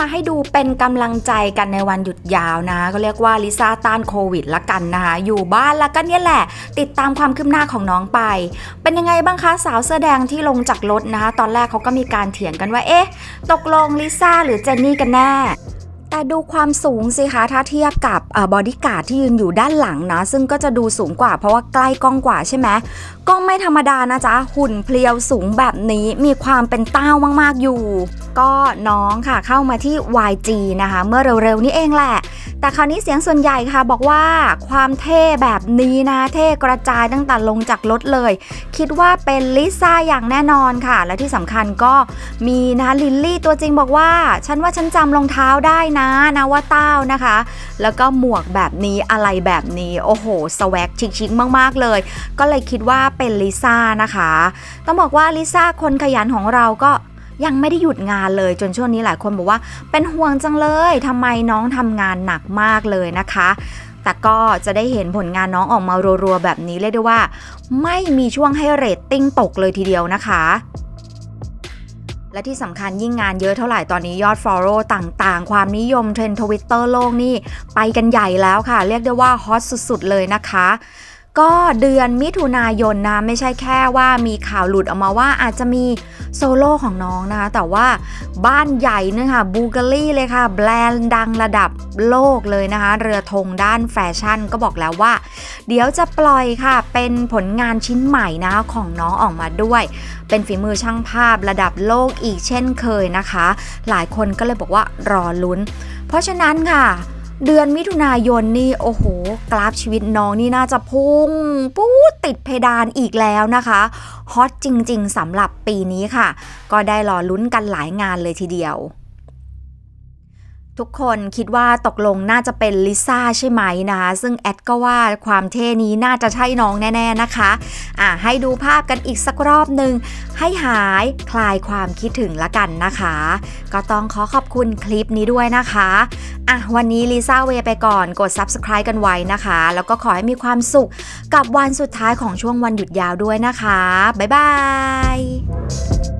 มาให้ดูเป็นกำลังใจกันในวันหยุดยาวนะ ก็เรียกว่าลิซ่าต้านโควิดละกันนะคะ อยู่บ้านแล้วก็เนี่ยแหละ ติดตามความคืบหน้าของน้องไป เป็นยังไงบ้างคะสาวเสื้อแดงที่ลงจากรถนะคะ ตอนแรกเขาก็มีการเถียงกันว่าเอ๊ะ ตกลงลิซ่าหรือเจนนี่กันแน่ แต่ดูความสูงสิคะถ้าเทียบกับบอดี้การ์ดที่ยืนอยู่ด้านหลังนะซึ่งก็จะดูสูงกว่าเพราะว่าใกล้กล้องกว่าใช่ไหมก็ไม่ธรรมดานะจ๊ะ หุ่นเพลียวสูงแบบนี้มีความเป็นเต้ามากๆอยู่ ก็น้องค่ะเข้ามาที่ YG นะคะ เมื่อเร็วๆนี้เองแหละ แต่คราวนี้เสียงส่วนใหญ่ค่ะบอกว่าความเท่แบบนี้นะเท่กระจายตั้งแต่ลงจากรถเลย คิดว่าเป็นลิซ่าอย่างแน่นอนค่ะ และที่สำคัญก็มีนะลิลลี่ตัวจริงบอกว่า ฉันว่าฉันจำรองเท้าได้นะนะว่าเต้านะคะ แล้วก็หมวกแบบนี้อะไรแบบนี้ โอ้โหสวักชิคๆมาก ๆ เลย ก็เลยคิดว่าเป็นลิซ่านะคะ ต้องบอกว่าลิซ่าคนขยันของเราก็ ยังไม่ได้หยุดงานเลยจนช่วงนี้หลายคนบอกว่า เป็นห่วงจังเลยทำไมน้องทำงานหนักมากเลยนะคะแต่ก็จะได้เห็นผลงานน้องออกมารัวๆ แบบนี้เรียกได้ว่า ไม่มีช่วงให้เรตติ้งตกเลยทีเดียวนะคะ และที่สำคัญยิ่งงานเยอะเท่าไหร่ตอนนี้ยอด Follow ต่างๆ ความนิยมเทรนด์ทวิตเตอร์โลกนี่ ไปกันใหญ่แล้วค่ะ เรียกได้ว่าฮอตสุดๆ เลยนะคะ ก็เดือนมิถุนายนนะไม่ใช่แค่ว่ามีข่าวหลุดออกมาว่าอาจจะมีโซโล่ของน้องนะคะแต่ว่าบ้านใหญ่เนี่ยค่ะบูเก a รี่เลยค่ะ แบรนด์ดังระดับโลกเลยนะคะ เรือธงด้านแฟชั่นก็บอกแล้วว่า เดี๋ยวจะปล่อยค่ะเป็นผลงานชิ้นใหม่นะของน้องออกมาด้วย เป็นฝีมือช่างภาพระดับโลกอีกเช่นเคยนะคะ หลายคนก็เลยบอกว่ารอลุ้น เพราะฉะนั้นค่ะ เดือนมิถุนายนนี่โอ้โห กราฟชีวิตน้องนี่น่าจะพุ่งปู๊ดติดเพดานอีกแล้วนะคะฮอตจริง ๆสำหรับปีนี้ค่ะ ก็ได้รอลุ้นกันหลายงานเลยทีเดียว ทุกคนคิดว่าตกลงน่าจะเป็นลิซ่าใช่ไหมนะคะซึ่งแอดก็ว่าความเท่นี้น่าจะใช่น้องแน่ๆนะคะอะให้ดูภาพกันอีกสักรอบหนึ่งให้หายคลายความคิดถึงละกันนะคะ ก็ต้องขอขอบคุณคลิปนี้ด้วยนะคะอะวันนี้ลิซ่าเวย์ไปก่อนกด subscribe กันไว้นะคะ แล้วก็ขอให้มีความสุขกับวันสุดท้ายของช่วงวันหยุดยาวด้วยนะคะ บ๊ายบาย